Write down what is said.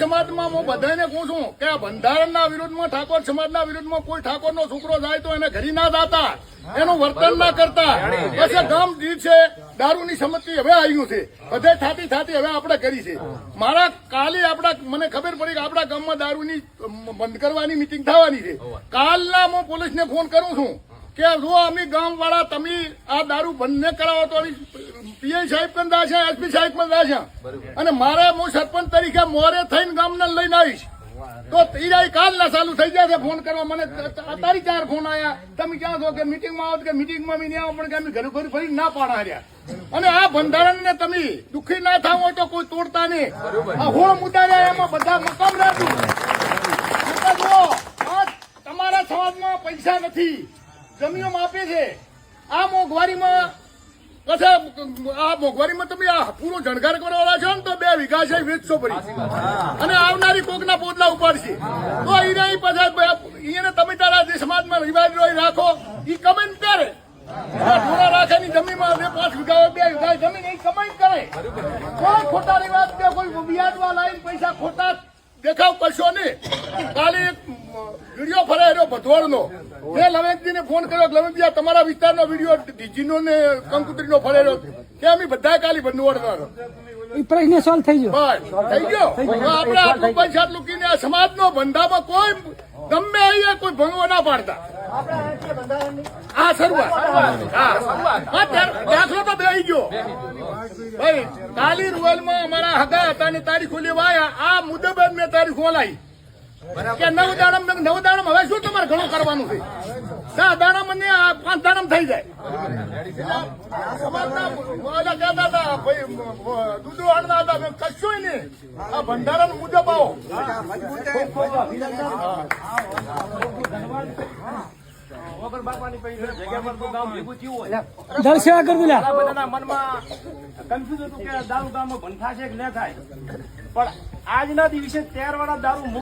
સમાજમાં હું બધાને કહું છું કે બંધારણના વિરુદ્ધમાં ઠાકોર સમાજના વિરુદ્ધમાં કોઈ ઠાકોરનો છોકરો જાય તો એને ઘરી ના દાતા. એનું વર્તન ના કરતા. પછી ગામ દીઠ છે, દારૂની સંમતિ હવે આવ્યું છે. બધે થાતી થાતી હવે આપણે કરી છે. મારા કાલે આપણા, મને ખબર પડી કે આપણા ગામમાં દારૂની બંધ કરવાની મિટિંગ થવાની છે. કાલના હું પોલીસને ફોન કરું છું. કે જો અમે ગામ વાળા તમે આ દારૂ બંને કરાવો તો પીઆઈ સાહેબ પણ દાશે એસપી સાહેબ પણ દાશે અને મારે હું સરપંચ તરીકે મોરે થઈને ગામને લઈને આવીશ. તો ઈરાઈ કાલ ના ચાલુ થઈ જશે ફોન કરવા. મને તારી ચાર ફોન આયા. તમે ક્યાં છો કે મિટિંગમાં આવો કે મિટિંગમાં મેં નહીં આવો પણ કે અમે ઘરે ફરી ફરી ના પાડા રહ્યા અને આ બંધારણને તમે દુઃખી ના થાવ હોય તો કોઈ તોડતા નહીં. આ હોળ મુદ્દા એમાં બધા મકામ આ તમારા સમાજમાં પૈસા નથી. જમીનો માપે છે. આ મોંઘવારીમાં કશે આ મોંઘવારીમાં તમે આ પૂરો જણકાર કરવાના છો ને તો બે વીઘા છે વેચશો પડી અને આવનારી કોકના પોતલા ઉપાડશે. તો ઈ પાછા એને તમે તારા જે સમાજમાં રિવાજ રોય રાખો એ કમેન્ટ કરે. ઢોરા રાખેની જમીનમાં બે પાંચ વીઘા, બે વીઘા જમીન એ કમાઈ કરે. કોઈ ખોટા રિવાજ કે કોઈ વ્યાજમાં લાવીને પૈસા ખોટા દેખાવ કરશો નહીં. કાલે એક વીડિયો ફરાયેલો ભદવાડનો મેં લવેકજીને ફોન કર્યો કે લવેકજી આ તમારા વિસ્તારનો વીડિયો ડીજીનો ને કંકુતરીનો ફરેલો કે અમે બધા કાલી બંધવાડના એ પ્રશ્ન સોલ્વ થઈ ગયો. થઈ ગયો? આપણે આટલું પૈસા લૂકીને કીને આ સમાજનો બંધામાં કોઈ ગમે અહીંયા કોઈ ભંગો ના પાડતા. હા. શરૂઆત દાખલો તો બે ગયો. ભાઈ કાલી રૂવલમાં અમારા હગા હતા ને તારીખો લેવાયા. આ મુદ્દે મેં તારીખ ખોલાઈ કે નવ દાડમ નવ દાડમ હવે શું તમારે ઘણું કરવાનું છે? દસ દાડમ ને પાંચ દાડમ થઈ જાય. કશું નહીં આ ભંડારા મુજબ આવો વગર બાપાની પૈસા જગ્યા પર તો ગામ ભેગું થયું હોય જળ સેવા કરી દિલા આ બધાના મનમાં કન્ફ્યુઝ હતું કે દારૂ ગામમાં બંધ છે કે ન થાય. પણ આજના દિવસે તેર વાળા દારૂ